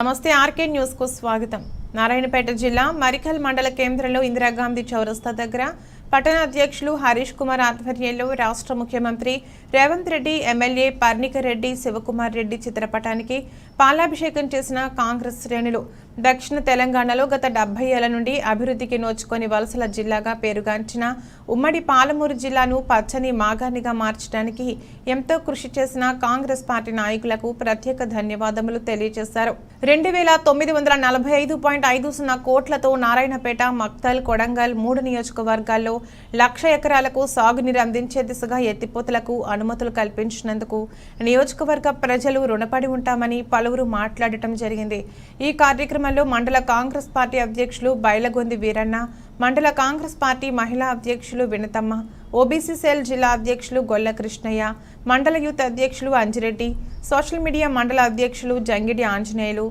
నమస్తే ఆర్కే న్యూస్కు స్వాగతం. నారాయణపేట జిల్లా మరికల్ మండల కేంద్రంలో ఇందిరాగాంధీ చౌరస్తా దగ్గర పట్టణ అధ్యక్షులు హరీష్ కుమార్ ఆధ్వర్యంలో రాష్ట్ర ముఖ్యమంత్రి రేవంత్ రెడ్డి ఎమ్మెల్యే పర్ణిక రెడ్డి శివకుమార్ రెడ్డి చిత్రపటానికి పాలాభిషేకం చేసిన కాంగ్రెస్ శ్రేణులు దక్షిణ తెలంగాణలో గత డెబ్బై ఏళ్ళ నుండి అభివృద్ధికి నోచుకొని వలసల జిల్లాగా పేరుగాంచిన ఉమ్మడి పాలమూరు జిల్లాను పచ్చని మాగాణిగా మార్చడానికి ఎంతో కృషి చేసిన కాంగ్రెస్ పార్టీ నాయకులకు ప్రత్యేక ధన్యవాదములు తెలియజేశారు. రెండు వేల తొమ్మిది వందల నలభై ఐదు పాయింట్ ఐదు సున్నా కోట్లతో నారాయణపేట మక్తల్ కొడంగల్ మూడు నియోజకవర్గాల్లో లక్ష ఎకరాలకు సాగునీరు అందించే దిశగా ఎత్తిపోతలకు అనుమతులు కల్పించినందుకు నియోజకవర్గ ప్రజలు రుణపడి ఉంటామని పలు పలువురు మాట్లాడటం జరిగింది. ఈ కార్యక్రమంలో మండల కాంగ్రెస్ పార్టీ అధ్యక్షులు బైలగొంది వీరన్న మండల కాంగ్రెస్ పార్టీ మహిళా అధ్యక్షులు వినతమ్మ ఓబీసీ సెల్ జిల్లా అధ్యక్షులు గొల్ల కృష్ణయ్య మండల యూత్ అధ్యక్షులు అంజిరెడ్డి సోషల్ మీడియా మండల అధ్యక్షులు జంగిడి ఆంజనేయులు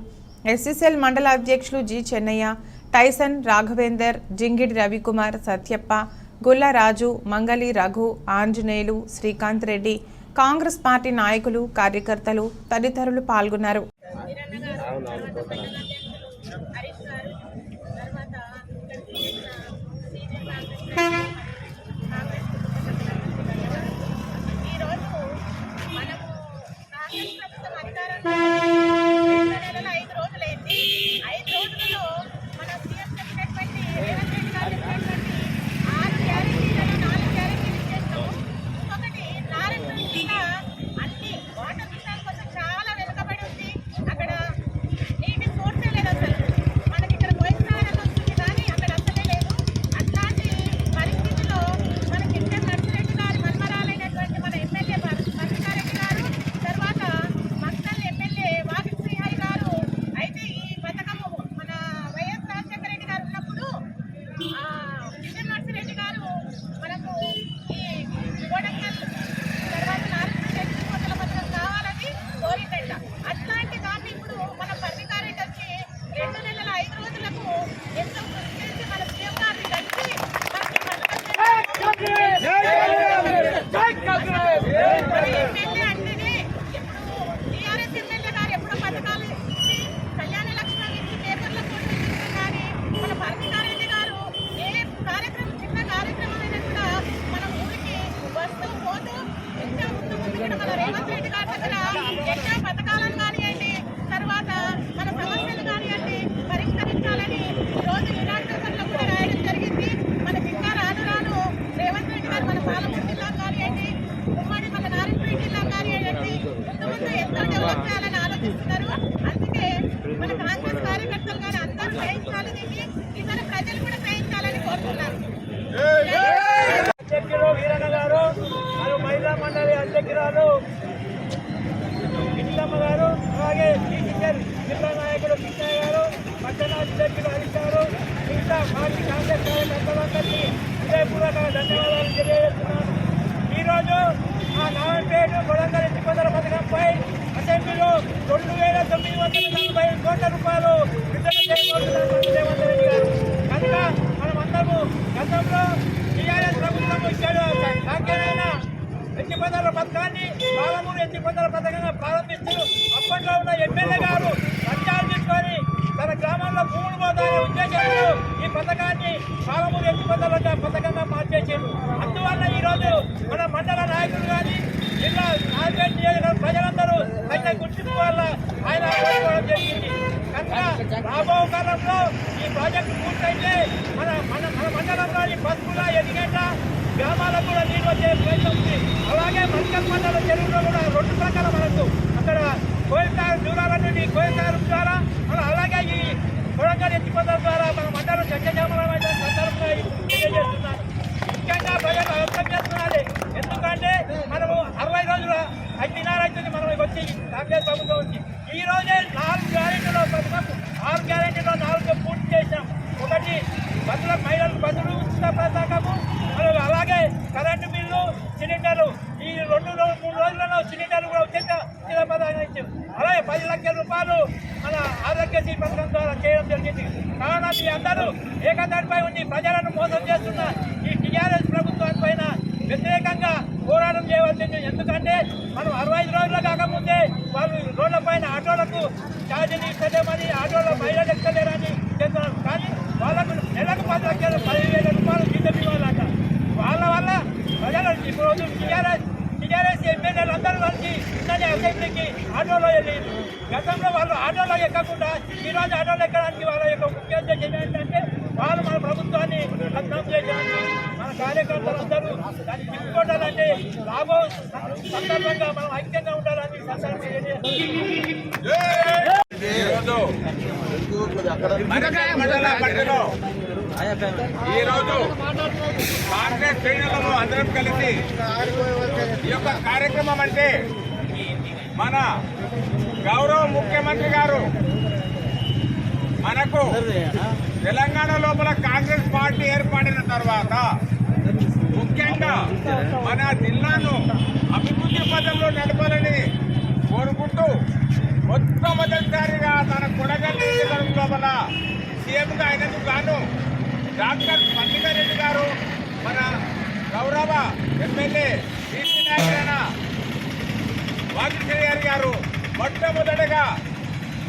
ఎస్సీసెల్ మండల అధ్యక్షులు G Chennaiah Tyson Raghavender Jingidi Ravikumar Satyappa Gulla Raju Mangali Raghu Anjaneyulu Srikanth Reddy Congress party నాయకులు కార్యకర్తలు తదితరులు పాల్గొన్నారు. Thank you. ఆలోచిస్తున్నారు. అందుకే మన కాంగ్రెస్ కార్యకర్తలు కానీ అందరూ గ్రహించాలి దీన్ని. ఇతర ప్రజలు కూడా గ్రహించాలని కోరుతున్నారు. అధ్యక్షులు వీరన్న గారు మరియు మహిళా మండలి అధ్యక్షురాలు ఇంట్లమ్మ గారు అలాగే టీచర్ జిల్లా నాయకుడు కృష్ణయ్య గారు పట్టణ అధ్యక్షులు హరీష్ గారు మిగతా పార్టీ కాంగ్రెస్ కార్యకర్తలందరికీ హృదయపూర్వక ధన్యవాదాలు తెలియజేస్తున్నాను. ఈరోజు ఆ నారాయణపేట కొడంగల్ ఎత్తిపోతల పథకంపై అసెంబ్లీలో రెండు వేల తొమ్మిది వందల నలభై ఐదు కోట్ల రూపాయలు విడుదల చేయబోతున్నారు రేవంత్ రెడ్డి గారు. కనుక మనమందరము గతంలో టీఆర్ఎస్ ప్రభుత్వం ఇచ్చాడు. సాంకేతికమైన ఎత్తిపోతల పథకాన్ని పాలమూరు ఎత్తిపోతల పథకంగా ప్రారంభిస్తూ అప్పట్లో ఉన్న ఎమ్మెల్యే గారు లంచాలు తీసుకొని తన గ్రామంలో భూములు పోతాయనే ఉద్దేశంతో ఈ పథకాన్ని పాలమూరు ఎత్తిపోతల పథకంగా మార్చేసారు అందువల్ల ఈరోజు మన మండల నాయకులు కానీ జిల్లా నాయకులు నియోజకవర్గ ప్రజలందరూ ఆయన గుర్తింపు వల్ల ఆయన జరిగింది. కనుక రాబో కాలంలో ఈ ప్రాజెక్టు పూర్తయితే మన మన మన మండలంలోని పసుపుల ఎదిగేట గ్రామాలకు కూడా నీరు వచ్చే ప్రయత్నం ఉంది. అలాగే మరికల్ మండల చెరువులో కూడా రెండు ప్రకారం మనకు అక్కడ కోయికారు దూరాల నుండి ద్వారా మన అలాగే ఈ కొడంగల్ ఎత్తిపోతల ద్వారా మన మండలం చట్టజామలమైన సందర్భంగా తెలియజేస్తున్నాను. ముఖ్యంగా ప్రజలు అర్థం చేస్తున్నది ఎందుకంటే మనము అరవై రోజుల ఐదు దినాలు అవుతుంది మనం వచ్చి కాంగ్రెస్ ప్రభుత్వం వచ్చి ఈ రోజే నాలుగు గ్యారెంటీలో పథకం ఆరు గ్యారెంటీలో నాలుగు పూర్తి చేశాం. ఒకటి బదుల మహిళలకు బదులు ఉచిత పథకము మరియు అలాగే కరెంటు బిల్లు సిలిండర్లు. ఈ రెండు మూడు రోజులలో సిలిండర్లు కూడా ఉచిత ఉచిత పథకం ఇచ్చాం. అలాగే పది లక్షల రూపాయలు మన ఆరోగ్యశ్రీ పథకం ద్వారా చేయడం జరిగింది. కావున మీ అందరూ ఏకదానిపై ఉండి ప్రజలను మోసం చేస్తున్న ఈ టీఆర్ఎస్ ప్రభుత్వం పైన వ్యతిరేకంగా పోరాటం చేయవలసింది. ఎందుకంటే మనం అరవై ఐదు రోజులు కాకముందే వాళ్ళు రోడ్ల పైన ఆటోలకు ఛార్జీలు ఇస్తలేమని ఆటోల మహిళలు ఇస్తలేరని చెప్తున్నారు. కానీ వాళ్ళకు నెలకు పది లక్షలు పదివేల రూపాయలు జీతం ఇవ్వాలట. వాళ్ళ వల్ల ప్రజలు ఇప్పుడు టీఆర్ఎస్ టీఆర్ఎస్ ఎమ్మెల్యేలు అందరూ కలిసి ఇన్నది అసెంబ్లీకి ఆటోలో వెళ్ళి గతంలో వాళ్ళు ఆటోలో ఎక్కకుండా ఈరోజు ఆటోలు ఎక్కడానికి వాళ్ళ యొక్క ముఖ్య ఉద్దేశం ఏంటంటే వాళ్ళు మన ప్రభుత్వాన్ని అర్థం చేయడానికి మన కార్యకర్తలు అందరూ దాన్ని తిప్పుకోవాలంటే లాభం సందర్భంగా మనం ఐక్యంగా ఉండాలని సందర్భంగా ఈరోజు కాంగ్రెస్ శ్రేణులను అందరం కలిసి ఈ యొక్క కార్యక్రమం అంటే మన గౌరవ ముఖ్యమంత్రి గారు మనకు తెలంగాణ లోపల కాంగ్రెస్ పార్టీ ఏర్పడిన తర్వాత మన జిల్లాను అభివృద్ధి పదంలో నడపాలని కోరుకుంటూ మొట్టమొదటిసారిగా తన కొడగల్ లోపల సీఎంగా అయినందుకు గాను డాక్టర్ పన్నికారెడ్డి గారు మన గౌరవ ఎమ్మెల్యే బీసీ నాయకులైన వాగిశ్రీ గారు మొట్టమొదటగా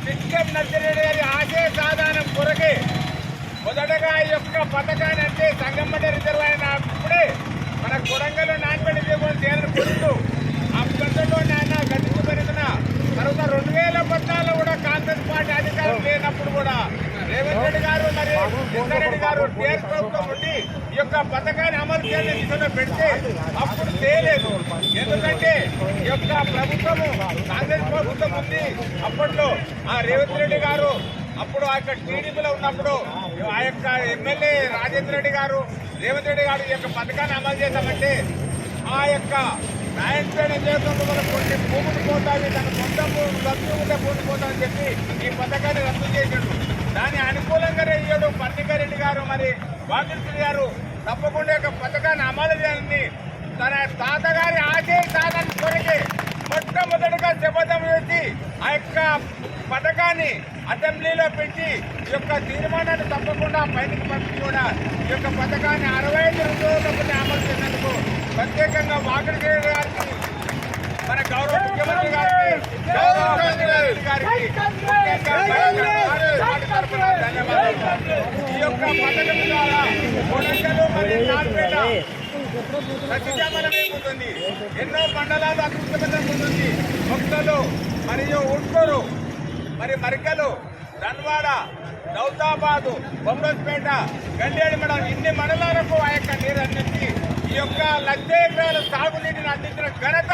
సిస్టం నర్సిరెడ్డి గారి ఆశయ సాధనం కొరకే మొదటగా ఈ యొక్క పథకాన్ని అంటే సంగమ్మట రిజర్వ్ అయినప్పుడే మన కొడంగల్ నాన్పల్లి దేవుని చేయాలని కోరుతూ ఆ గతంలో నాయన గతించబడిన తర్వాత రెండు వేల పద్నాలుగులో కూడా కాంగ్రెస్ పార్టీ అధికారం లేనప్పుడు కూడా రేవంత్ రెడ్డి గారు మరి రెడ్డి గారు టీఆర్ ప్రభుత్వం నుండి ఈ యొక్క పథకాన్ని అమలు చేయాలని దిశలో పెడితే అప్పుడు చేయలేదు ఎందుకంటే ఈ యొక్క ప్రభుత్వము కాంగ్రెస్ ప్రభుత్వం ఉంది. అప్పట్లో ఆ రేవంత్ రెడ్డి గారు అప్పుడు ఆ యొక్క టీడీపీలో ఉన్నప్పుడు ఆ యొక్క ఎమ్మెల్యే రాజేంద్ర రెడ్డి గారు రేవంత్ రెడ్డి గారు ఈ యొక్క పథకాన్ని అమలు చేశామంటే ఆ యొక్క నాయకుడు నియోజకవర్గంలో కొన్ని భూములు పోతాయి తన సొంత భూములు రద్దు ఉంటే భూములు పోతామని చెప్పి ఈ పథకాన్ని రద్దు చేశాడు. దాని అనుకూలంగానే ఇయ్యడు పన్నికారెడ్డి గారు మరి వాకిశ్రీ గారు తప్పకుండా యొక్క పథకాన్ని అమలు చేయాలని తన తాతగారి ఆశయ సాధన కొరకే మొట్టమొదటిగా శపథం చేసి ఆ యొక్క పథకాన్ని అసెంబ్లీలో పెట్టి ఈ యొక్క తీర్మానాన్ని తప్పకుండా బయటకు పంపి కూడా ఈ యొక్క పథకాన్ని అరవై ఐదు రోజులకు అమలు చేసినందుకు ప్రత్యేకంగా వాకడి గారికి మన గౌరవ ముఖ్యమంత్రి గారికి గౌరవ మంత్రి గారికి ధన్యవాదాలు. ఈ యొక్క పథకం ద్వారా కొడంగలు మరియు నార్పేట ప్రతిజామనమేముంటుంది ఎన్నో మండలాలు అభివృద్ధి మొక్కలు మరియు ఉట్కూరు మరి మరికలు ధన్వాడ దౌతాబాదు బొమ్మరోజ్పేట గండేడి మండలం ఇన్ని మండలాలకు ఆ యొక్క నీరు అందించి ఈ యొక్క లక్ష ఎకరాల సాగునీటిని అందించిన ఘనత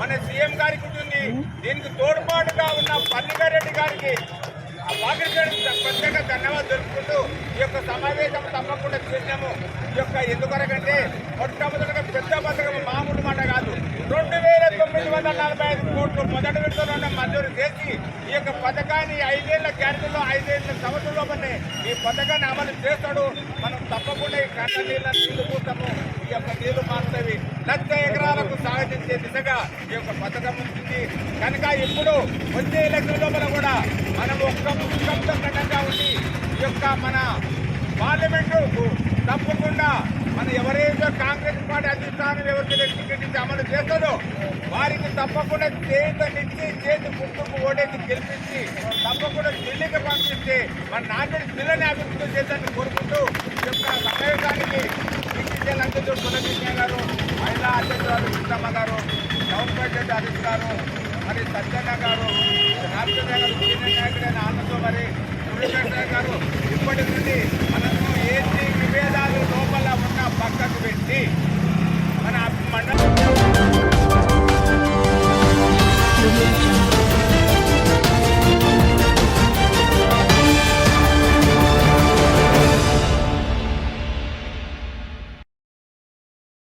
మన సీఎం గారికి ఉంటుంది. దీనికి తోడ్పాటుగా ఉన్న పల్లిగారెడ్డి గారికి ఆ ప్రత్యేక ధన్యవాదాలు జరుపుకుంటూ ఈ యొక్క సమావేశం తప్పకుండా చేసినాము. ఈ యొక్క ఎందుకొరకంటే మొట్టమొదటిగా పెద్ద పథకం మామూలు మాట కాదు. రెండు వేల తొమ్మిది వందల నలభై ఐదు కోట్లు మొదటి విడతలోనే మంజూరు చేసి ఈ యొక్క పథకాన్ని ఐదేళ్ళ గ్యారెంటీలో ఐదేళ్ళ సంవత్సరంలోనే ఈ పథకాన్ని అమలు చేస్తాడు. మనం తప్పకుండా ఈ కంట నీళ్ళని నీళ్ళు పూస్తాము ఈ యొక్క నీళ్ళు మారుతాయి. లక్ష ఎకరాలకు సాగించే దిశగా ఈ యొక్క పథకం ఉంటుంది కనుక ఇప్పుడు వచ్చే ఎలక్షన్ లోపల కూడా మనం ఒక్క ముఖ్యంతో కట్టంగా ఉండి ఈ యొక్క మన పార్లమెంటు తప్పకుండా మన ఎవరైతే కాంగ్రెస్ పార్టీ అధిష్టానం ఎవరికైతే టికెట్ ఇచ్చి అమలు చేస్తారో వారికి తప్పకుండా చేతినిచ్చి చేతి గుర్తుకు ఓడేసి గెలిపించి తప్పకుండా ఢిల్లీకి పంపిస్తే మన నాటి పిల్లని అభివృద్ధి చేద్దాన్ని కోరుకుంటూ ఈ యొక్క సహాయకానికి అధ్యక్షుడు పునకృష్ణ గారు మహిళా అధ్యక్షురాలు సీతమ్మ గారు టౌన్ పంచాయతీ అధ్యక్షురాలు మరి సత్యన్న గారు రామచంద్ర గారు సీనియర్ నాయకుడైన ఆనందతో మరి సురేష్ గారు ఇప్పటి నుండి మనము ఏంటి విభేదాలు లోపల